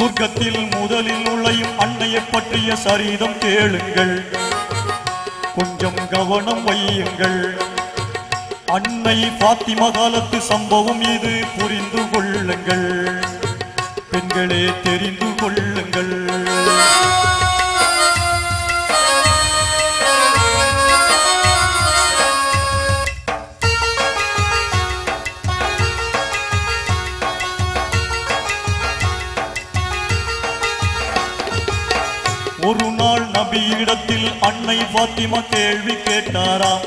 சொர்க்கத்தில் முதலில் நுழையும் அன்னையை பற்றிய சரிதம் கேளுங்கள். கொஞ்சம் கவனம் வையுங்கள். அன்னை பாத்திமா காலத்து சம்பவம் இது புரிந்து கொள்ளுங்கள். பெண்களே தெரிந்து கொள்ளுங்கள். பாத்திமா கேள்வி கேட்டாராம்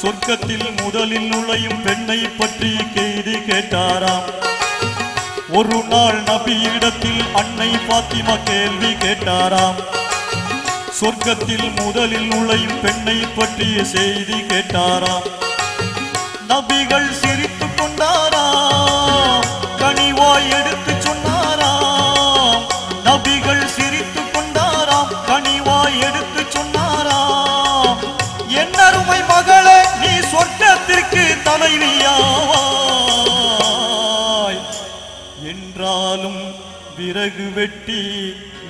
சொர்க்கத்தில் முதலில் நுழையும் பெண்ணை பற்றி கேள்வி கேட்டாராம் ஒரு நாள் நபியிடத்தில் அன்னை பாத்திமா கேள்வி கேட்டாராம் சொர்க்கத்தில் முதலில் நுழையும் பெண்ணை பற்றிய செய்தி கேட்டாராம் நபிகள் சிரித்துக் கொண்டாராம் கனிவாய் எடுத்து விறகு வெட்டி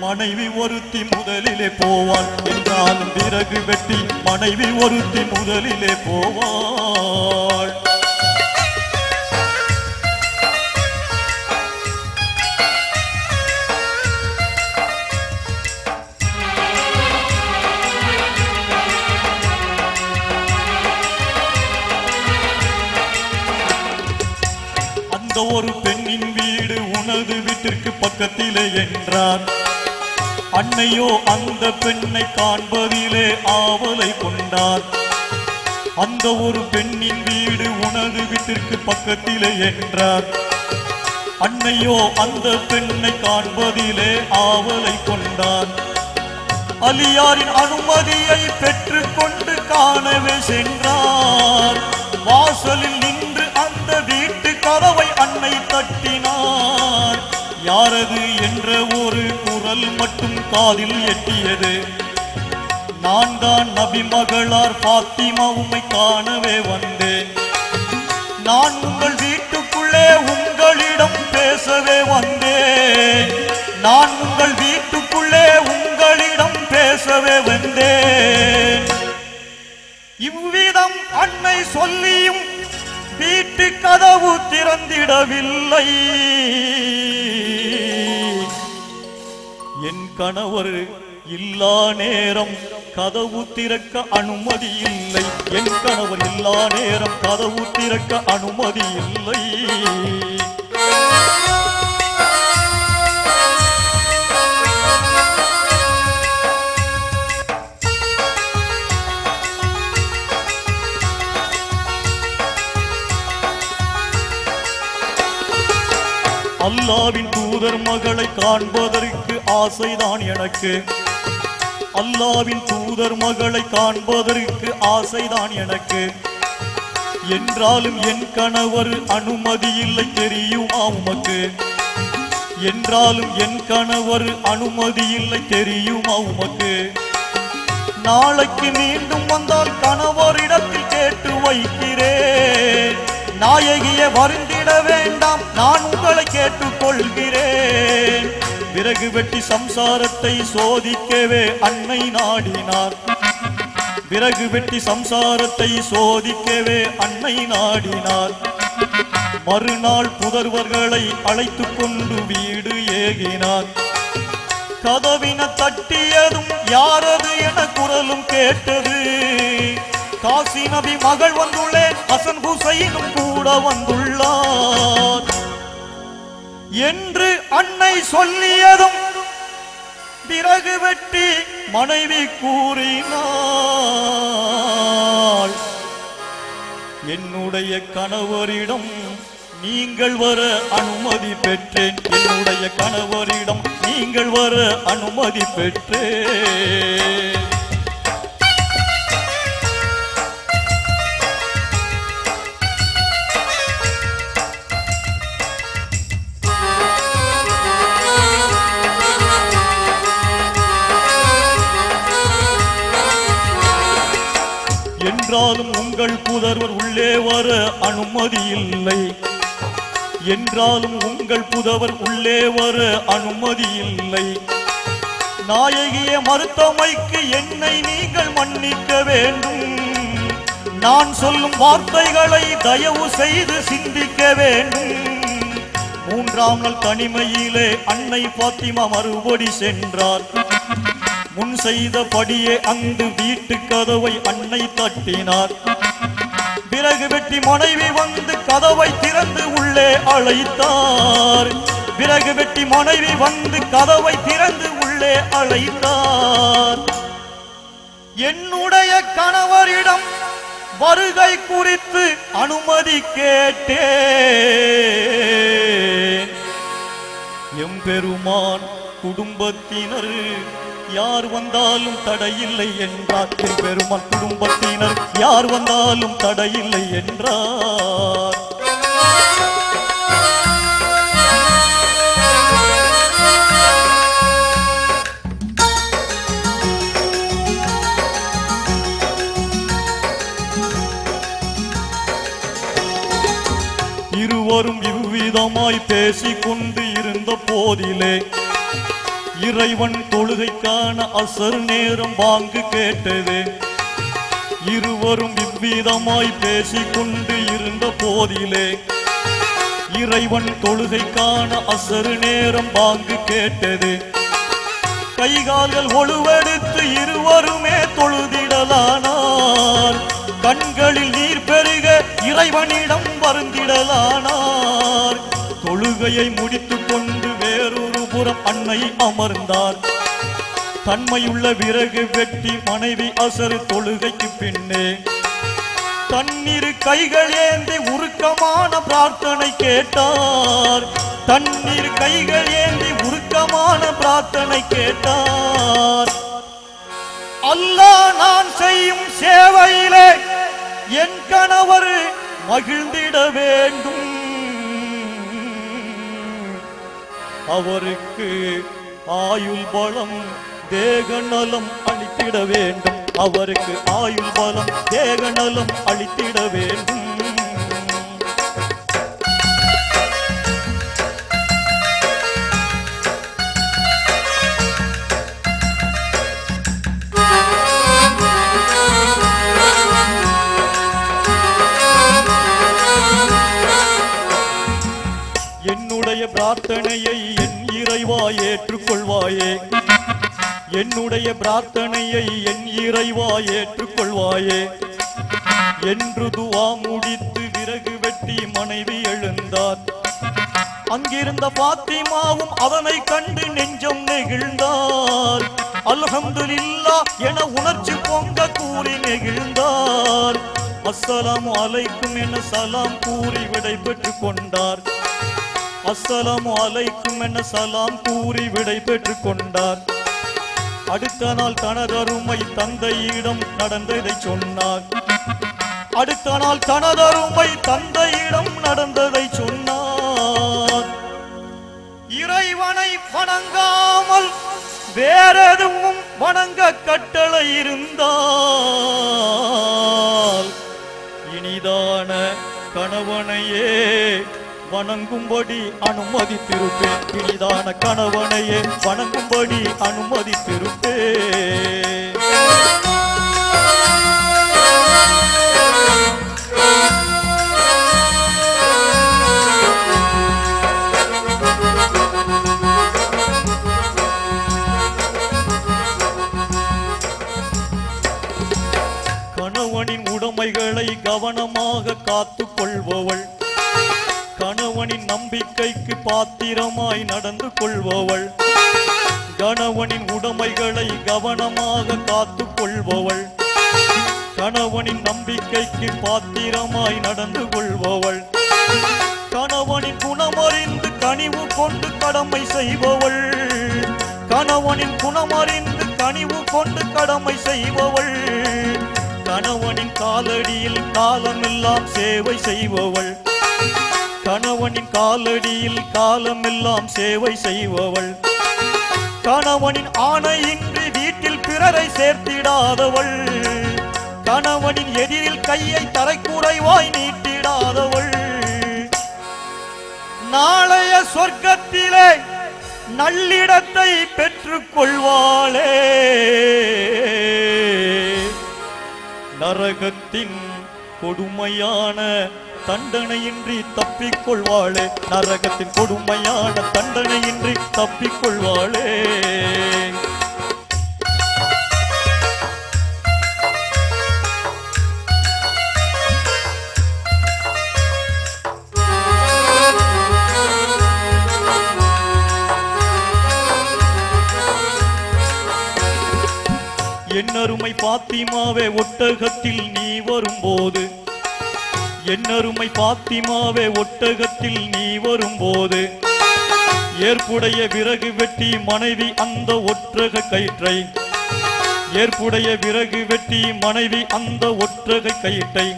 மனைவி ஒருத்தி முதலிலே போவாள் என்றாலும் விறகு வெட்டி மனைவி ஒருத்தி முதலிலே போவாள். பக்கத்திலே என்றார். அன்னையோ அந்த பெண்ணை காண்பதிலே ஆவலை கொண்டார். அந்த ஒரு பெண்ணின் வீடு உனது வீட்டிற்கு பக்கத்திலே என்றார். அன்னையோ அந்த பெண்ணை காண்பதிலே ஆவலை கொண்டார். அலியாரின் அனுமதியை பெற்றுக்கொண்டு காணவே சென்றார். வாசலில் நின்று அந்த வீட்டு கதவை அன்னை தட்டினார். யாரது என்ற ஒரு குரல் மட்டும் காதில் எட்டியது. நான் தான் நபி மகளார் பாத்திமா உம்மை காணவே வந்தேன் நான் உங்கள் வீட்டுக்குள்ளே உங்களிடம் பேசவே வந்தேன் நான் உங்கள் வீட்டுக்குள்ளே உங்களிடம் பேசவே வந்தேன் இவ்விதம் அன்னை சொல்லியும் வீட்டு கதவு திறந்திடவில்லை. கணவர் இல்லா நேரம். கதவு திறக்க அனுமதி இல்லை. என் கணவர் இல்லா நேரம். கதவு திறக்க அனுமதி இல்லை. மகளை காண்பதற்கு ஆசைதான் எனக்கு. அல்லாவின் தூதர் மகளை காண்பதற்கு ஆசைதான் எனக்கு. என்றாலும் என் கணவர் அனுமதி இல்லை தெரியுமா உமக்கு? என்றாலும் என் கணவர் அனுமதி இல்லை தெரியுமா உமக்கு? நாளைக்கு மீண்டும் வந்தால் கணவரிடத்தில் கேட்டு வைக்கிறேன். நாயகிய வருந்திட வேண்டாம் நான் உங்களை கேட்டுக்கொள்கிறேன். விறகு வெட்டி சம்சாரத்தை சோதிக்கவே அன்னை நாடினார். விறகு வெட்டி சம்சாரத்தை சோதிக்கவே அன்னை நாடினார். மறுநாள் புதர்வர்களை அழைத்து கொண்டு வீடு ஏகினார். கதவின தட்டியதும் யாரது என குரலும் கேட்டது. காசி நபி மகள் வந்துள்ளேன் ஹசன் ஹுசைனும் கூட வந்துள்ளார். என்று அன்னை சொல்லியதும் பிறகு வெட்டி மனைவி கூறினாள். என்னுடைய கணவரிடம் நீங்கள் வர அனுமதி பெற்றேன். என்னுடைய கணவரிடம் நீங்கள் வர அனுமதி பெற்றேன். என்றாலும் உங்கள் புதர்வர் உள்ளே வர அனுமதி இல்லை. என்றாலும் உங்கள் புதவர் உள்ளே வர அனுமதி இல்லை. நாயகிய மருத்துவமைக்கு என்னை நீங்கள் மன்னிக்க வேண்டும். நான் சொல்லும் வார்த்தைகளை தயவு செய்து சிந்திக்க வேண்டும். மூன்றாம் நாள் தனிமையிலே அன்னை பாத்திமா மறுபடி சென்றார். முன் செய்தபடியே அங்கு வீட்டு கதவை அன்னை தட்டினார். பிறகு வெட்டி மனைவி வந்து கதவை திறந்து உள்ளே அழைத்தார். பிறகு வெட்டி மனைவி வந்து கதவை திறந்து உள்ளே அழைத்தார். என்னுடைய கணவரிடம் வருகை குறித்து அனுமதி கேட்டேன். எம்பெருமான் குடும்பத்தினர் யார் வந்தாலும் தடையில்லை என்றார். எம்பெருமான் குடும்பத்தினர் யார் வந்தாலும் தடையில்லை என்றார். இருவரும் இவ்விதமாய் பேசிக்கொண்டு இருந்த போதிலே இறைவன் தொழுகைக்கான அசர் நேரம் வாங்கு கேட்டது இருவரும் இவ்விதமாய் பேசிக் கொண்டு இருந்த போதிலே இறைவன் தொழுகைக்கான அசரு நேரம் வாங்கு கேட்டது. கைகால்கள் ஒழுவெடுத்து இருவருமே தொழுதிடலானார். கண்களில் நீர் பெருக இறைவனிடம் வருந்திடலானார். தொழுகையை முடித்துக் கொண்டு வேறொரு அன்னை அமர்ந்தார். தன்மையுள்ள விறகு வெட்டி மனைவி அசரு தொழுகைக்கு பின்னே. தண்ணீர் கைகளேந்தி உருக்கமான பிரார்த்தனை கேட்டார். தண்ணீர் கைகள் ஏந்தி உருக்கமான பிரார்த்தனை கேட்டார். அல்லாஹ் நான் செய்யும் சேவையிலே என் கணவர் மகிழ்ந்திட வேண்டும். அவருக்கு ஆயுள் பலம் தேக நலம் அளித்திட வேண்டும். அவருக்கு ஆயுள் பலம் தேக நலம் அளித்திட வேண்டும். பிரார்த்தனையை என் இறைவா ஏற்றுக்கொள்வாயே. என்னுடைய பிரார்த்தனையை என் இறைவா ஏற்றுக்கொள்வாயே. என்று துவா முடித்து விறகு வெட்டி மனைவி எழுந்தார். அங்கிருந்த பாத்திமாவும் அவனை கண்டு நெஞ்சம் நெகிழ்ந்தார். அல்ஹம்துலில்லா என உணர்ச்சி பொங்க கூறி நெகிழ்ந்தார். அஸ்ஸலாம் அலைக்கும் என சலாம் கூறி விடை பெற்றுக் கொண்டார். அஸ்ஸலாமு அலைக்கும் என சலாம் கூறி விடை பெற்றுக் கொண்டார். அடுத்த நாள் தனதருமை தந்தையிடம் நடந்ததை சொன்னார். அடுத்த நாள் தனதருமை தந்தையிடம் நடந்ததை சொன்னார். இறைவனை வணங்காமல் வேறெதுவும் வணங்க கட்டளை இருந்தால் இனிதான கணவனையே வணங்கும்படி அனுமதித்திருப்பேன். இனிதான கணவனையே வணங்கும்படி அனுமதித்திருப்பேன். கணவனின் உடைமைகளை கவனமாக காத்துக் கொள்பவள். கணவனின் நம்பிக்கைக்கு பாத்திரமாய் நடந்து கொள்பவள். கணவனின் உடைமைகளை கவனமாக காத்துக் கொள்பவள். கணவனின் நம்பிக்கைக்கு பாத்திரமாய் நடந்து கொள்பவள். கணவனின் குணமறிந்து கனிவு கொண்டு கடமை செய்பவள். கணவனின் குணமறிந்து கனிவு கொண்டு கடமை செய்பவள். கணவனின் காலடியில் காலமெல்லாம் சேவை செய்பவள். கணவனின் காலடியில் காலமெல்லாம் சேவை செய்பவள். கணவனின் ஆணையின்றி வீட்டில் பிறரை சேர்த்திடாதவள். கணவனின் எதிரில் கையை தரைக்குறைவாய் நீட்டிடாதவள். நாளைய சொர்க்கத்திலே நல்லிடத்தை பெற்றுக் கொள்வாளே நரகத்தின் கொடுமையான தண்டனையின்றி தப்பிக்கொள்வாளே. நரகத்தின் கொடுமையான தண்டனையின்றி தப்பிக்கொள்வாளே. என்னருமை பாத்திமாவே ஒட்டகத்தில் நீ வரும்போது என்னருமை பாத்திமாவே ஒட்டகத்தில் நீ வரும்போது ஏற்புடைய விறகு வெட்டி மனைவி அந்த ஒற்றக கயிற்றை ஏற்புடைய விறகு வெட்டி மனைவி அந்த ஒற்றக கயிற்றை.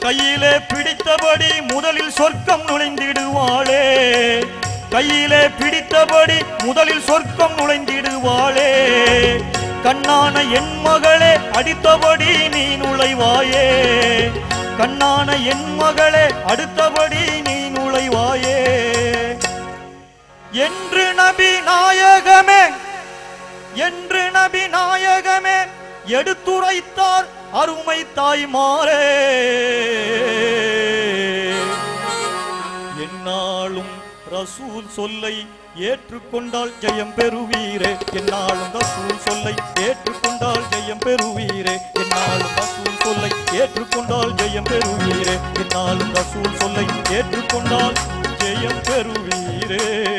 கையிலே பிடித்தபடி முதலில் சொர்க்கம் நுழைந்திடுவாளே. கையிலே பிடித்தபடி முதலில் சொர்க்கம் நுழைந்திடுவாளே. கண்ணான என் மகளே அடித்தபடி நீ நுழைவாயே. கண்ணான என் மகளே அடுத்தபடி நீ நுழைவாயே. என்று நபி நாயகமே என்று நபி நாயகமே எடுத்துரைத்தார் அருமை தாய்மாரே. என்னாலும் ரசூல் சொல்லை ஏற்றுக்கொண்டால் ஜெயம் பெறுவீரே. என்னாலும் ரசூல் சொல்லை ஏற்றுக்கொண்டால் ஜெயம் பெறுவீரே. என்னாலும் ரசூல் சொல்லை ஏற்றுக்கொண்டால் ஜெயம் பெறுவீரே. என்னாலும் ரசூல் சொல்லை ஏற்றுக்கொண்டால் ஜெயம் பெறுவீரே.